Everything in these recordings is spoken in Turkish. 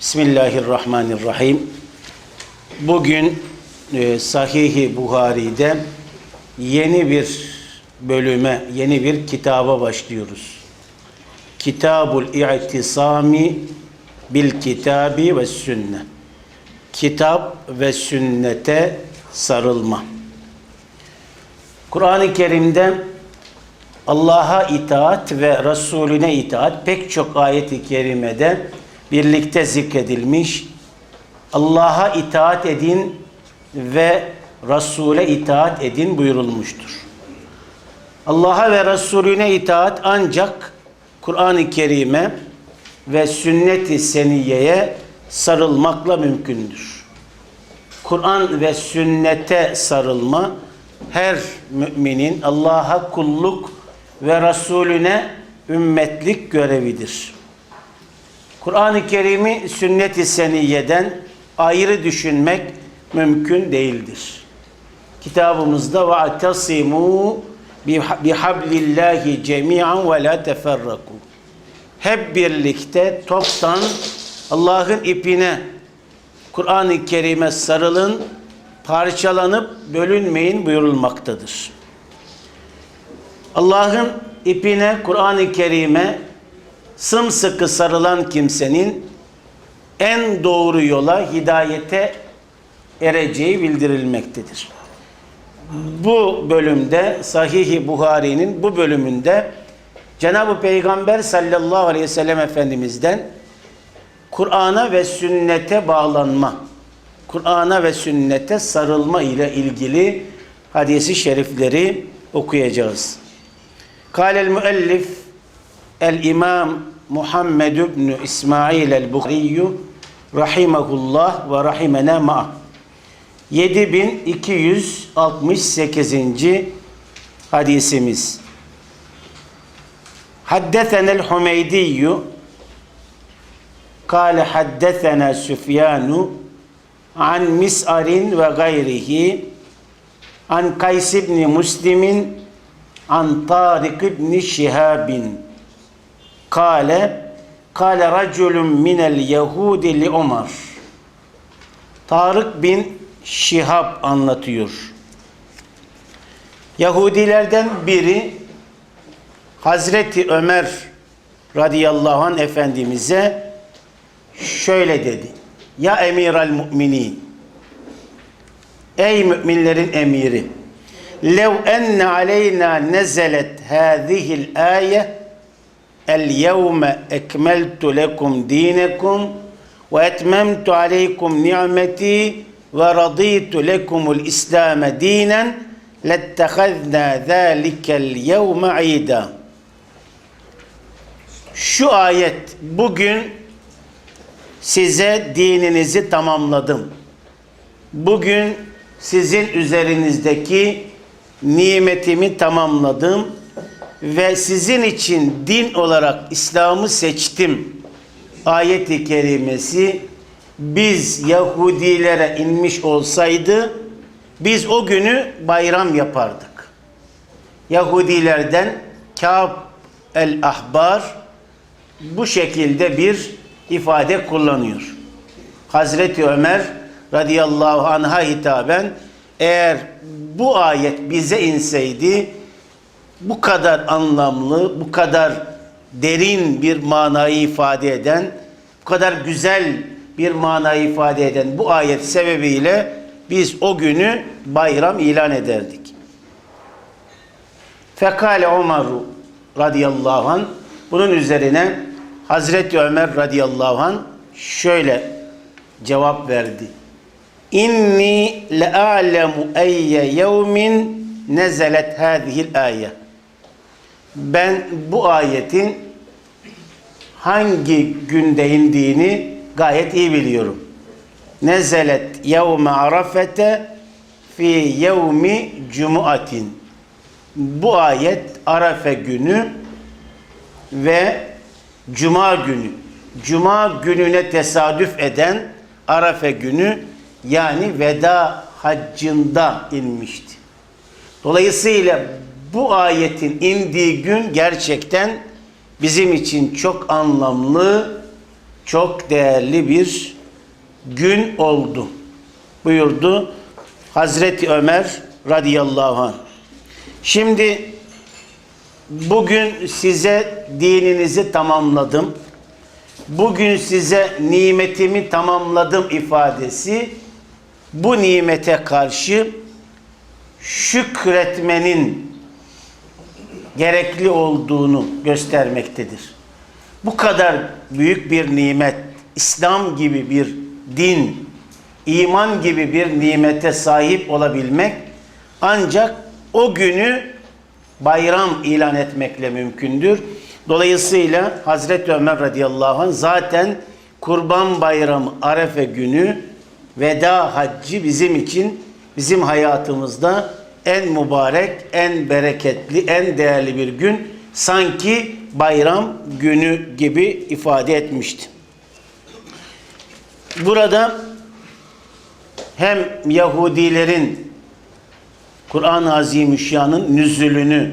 Bismillahirrahmanirrahim. Bugün e, Sahih-i Buhari'de yeni bir bölüme, yeni bir kitaba başlıyoruz. Kitabul İ'tisami bil Kitabi ve Sünne. Kitap ve sünnete sarılma. Kur'an-ı Kerim'de Allah'a itaat ve Resulüne itaat pek çok ayet-i kerimede birlikte zikredilmiş. Allah'a itaat edin ve Resul'e itaat edin buyurulmuştur. Allah'a ve Resulüne itaat ancak Kur'an-ı Kerim'e ve sünnet-i seniyeye sarılmakla mümkündür. Kur'an ve sünnete sarılma her müminin Allah'a kulluk ve Resulüne ümmetlik görevidir. Kur'an-ı Kerim'i sünnet-i seniyeden ayrı düşünmek mümkün değildir. Kitabımızda ve atasimu bihablillahi cemi'an ve la teferraku. Hep birlikte toptan Allah'ın ipine Kur'an-ı Kerim'e sarılın, parçalanıp bölünmeyin buyurulmaktadır. Allah'ın ipine, Kur'an-ı Kerim'e sımsıkı sarılan kimsenin en doğru yola, hidayete ereceği bildirilmektedir. Bu bölümde Sahih-i Buhari'nin bu bölümünde Cenab-ı Peygamber sallallahu aleyhi ve sellem Efendimiz'den Kur'an'a ve sünnete bağlanma, Kur'an'a ve sünnete sarılma ile ilgili hadisi şerifleri okuyacağız. Kâlel müellif el-imam Muhammed ibn İsmail el-Bukhari rahimahullah ve rahimena ma 7268. hadisimiz. Haddesena el-Humeydi قال حدثنا سفيان عن مسعر وغيره عن قيس بن مسلم عن طارق بن شهاب Kale Kale raculun minel yehudi li Ömer. Tarık bin Şihab anlatıyor. Yahudilerden biri Hazreti Ömer radıyallahu an efendimize şöyle dedi. Ya Emir emiral müminin. Ey müminlerin emiri. Lev enne aleyna nezelet hadihil ayet el yevme ekmeltu lekum dinekum ve etmemtu aleykum ni'meti ve raditu lekumul İslam'e dinen lettehazna zâlikel yevme ida Şu ayet bugün size dininizi tamamladım. Bugün sizin üzerinizdeki nimetimi tamamladım ve sizin için din olarak İslam'ı seçtim. Ayet-i kerimesi biz Yahudilere inmiş olsaydı biz o günü bayram yapardık. Yahudilerden Kâb el-Ahbar bu şekilde bir ifade kullanıyor. Hazreti Ömer radıyallahu anh'a hitaben eğer bu ayet bize inseydi bu kadar anlamlı, bu kadar derin bir manayı ifade eden, bu kadar güzel bir manayı ifade eden bu ayet sebebiyle biz o günü bayram ilan ederdik. Fekale Ömer radıyallahu anh bunun üzerine Hazreti Ömer radıyallahu anh şöyle cevap verdi. İnni le'alemu eyye yevmin nezelet hâzihil ayet. Ben bu ayetin hangi günde indiğini gayet iyi biliyorum. Nezelet yevme arafete fi yevmi cumuatin. Bu ayet Arafe günü ve Cuma günü. Cuma gününe tesadüf eden Arafe günü yani veda haccında inmişti. Dolayısıyla bu ayetin indiği gün gerçekten bizim için çok anlamlı, çok değerli bir gün oldu. Buyurdu Hazreti Ömer radıyallahu anh. Şimdi bugün size dininizi tamamladım. Bugün size nimetimi tamamladım ifadesi bu nimete karşı şükretmenin gerekli olduğunu göstermektedir. Bu kadar büyük bir nimet, İslam gibi bir din, iman gibi bir nimete sahip olabilmek ancak o günü bayram ilan etmekle mümkündür. Dolayısıyla Hazreti Ömer radıyallahu anh zaten Kurban Bayramı Arefe günü veda haccı bizim için bizim hayatımızda en mübarek, en bereketli, en değerli bir gün sanki bayram günü gibi ifade etmişti. Burada hem Yahudilerin Kur'an-ı Azimüşşan'ın nüzulünü,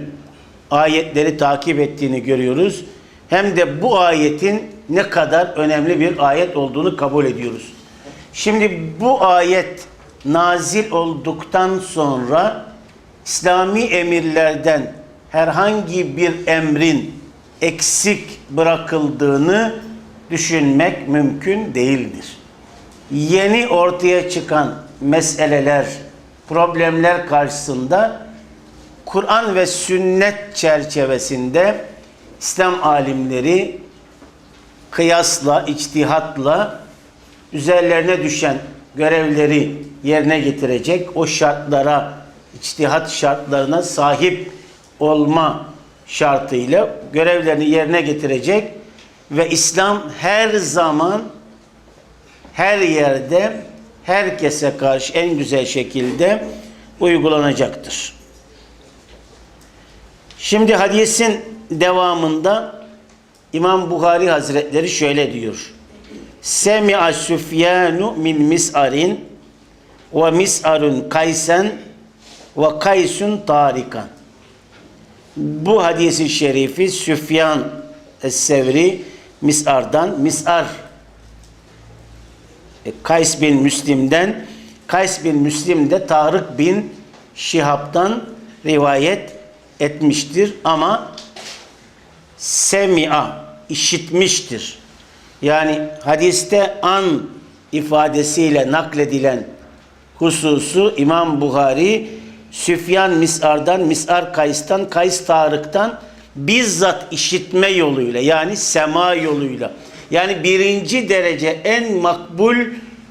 ayetleri takip ettiğini görüyoruz. Hem de bu ayetin ne kadar önemli bir ayet olduğunu kabul ediyoruz. Şimdi bu ayet nazil olduktan sonra İslami emirlerden herhangi bir emrin eksik bırakıldığını düşünmek mümkün değildir. Yeni ortaya çıkan meseleler, problemler karşısında Kur'an ve sünnet çerçevesinde İslam alimleri kıyasla, içtihatla üzerlerine düşen görevleri yerine getirecek, o şartlara, içtihat şartlarına sahip olma şartıyla görevlerini yerine getirecek ve İslam her zaman her yerde herkese karşı en güzel şekilde uygulanacaktır. Şimdi hadisin devamında İmam Buhari Hazretleri şöyle diyor. Semi'a Süfyanu min mis'arin ve mis'arun kaysen ve kaysun tarikan. Bu hadisi şerifi Süfyan Es-Sevri Mis'ar'dan Mis'ar e, Kays bin Müslim'den Kays bin Müslim de Tarık bin Şihab'dan rivayet etmiştir ama semi'a işitmiştir. Yani hadiste an ifadesiyle nakledilen hususu İmam Buhari Süfyan Mis'ar'dan, Mis'ar Kays'tan, Kays Tarık'tan bizzat işitme yoluyla yani sema yoluyla yani birinci derece en makbul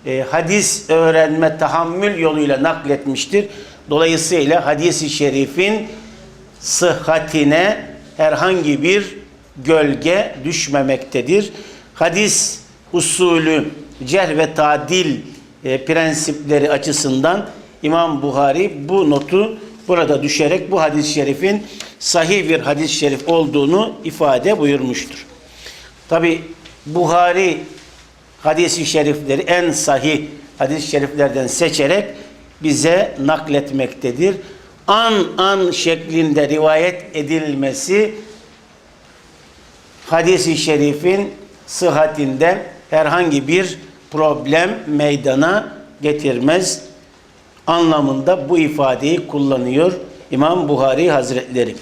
e, hadis öğrenme tahammül yoluyla nakletmiştir. Dolayısıyla hadisi şerifin sıhhatine herhangi bir gölge düşmemektedir. Hadis usulü cerh ve tadil e, prensipleri açısından İmam Buhari bu notu burada düşerek bu hadis-i şerifin sahih bir hadis-i şerif olduğunu ifade buyurmuştur. Tabi Buhari hadis-i şerifleri en sahih hadis-i şeriflerden seçerek bize nakletmektedir. An an şeklinde rivayet edilmesi hadis-i şerifin sıhhatinde herhangi bir problem meydana getirmez anlamında bu ifadeyi kullanıyor İmam Buhari Hazretleri.